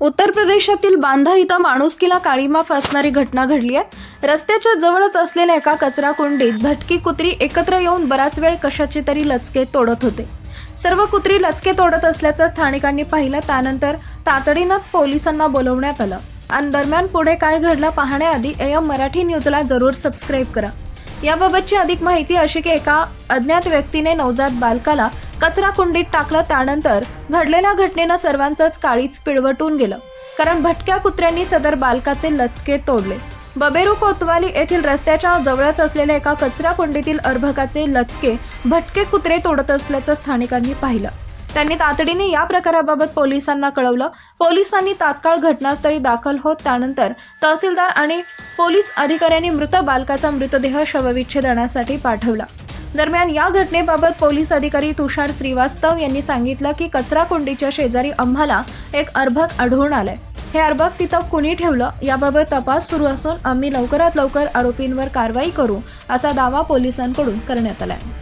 उत्तर प्रदेशातील बांधा इथं माणुसकीला काळीमा फासणारी घटना घडली आहे. रस्त्याच्या जवळच असलेल्या एका कचरा कुंडीत भटकी कुत्री एकत्र येऊन बराच वेळ कशाची तरी लचके तोडत होते. सर्व कुत्री लचके तोडत असल्याचं स्थानिकांनी पाहिलं त्यानंतर तातडीनं पोलिसांना बोलवण्यात आलं. आणि दरम्यान पुढे काय घडलं पाहण्याआधी एम मराठी न्यूजला जरूर सबस्क्राईब करा. याबाबतची अधिक माहिती अशी की एका अज्ञात व्यक्तीने नवजात बालकाला कचरा कुंडीत टाकलं. त्यानंतर घडलेल्या घटनेनं सर्वांचंच काळीच पिळवटून गेलं. कारण भटक्या कुत्र्यांनी सदर बालकाचे लचके तोडले. बबेरू कोतवाली येथील रस्त्याच्या जवळच असलेल्या एका कचरा कुंडीतील अर्भकाचे लचके भटके कुत्रे तोडत असल्याचं स्थानिकांनी पाहिलं. त्यांनी तातडीने या प्रकाराबाबत पोलिसांना कळवलं. पोलिसांनी तात्काळ घटनास्थळी दाखल होत त्यानंतर तहसीलदार आणि पोलीस अधिकाऱ्यांनी मृत बालकाचा मृतदेह शवविच्छेदनासाठी पाठवला. दरम्यान या घटनेबाबत पोलीस अधिकारी तुषार श्रीवास्तव यांनी सांगितलं की कचरा कुंडीच्या शेजारी आम्हाला एक अर्भक आढळून आलंय. हे अर्भक तिथं कुणी ठेवलं याबाबत तपास सुरू असून आम्ही लवकरात लवकर आरोपींवर कारवाई करू असा दावा पोलिसांकडून करण्यात आला आहे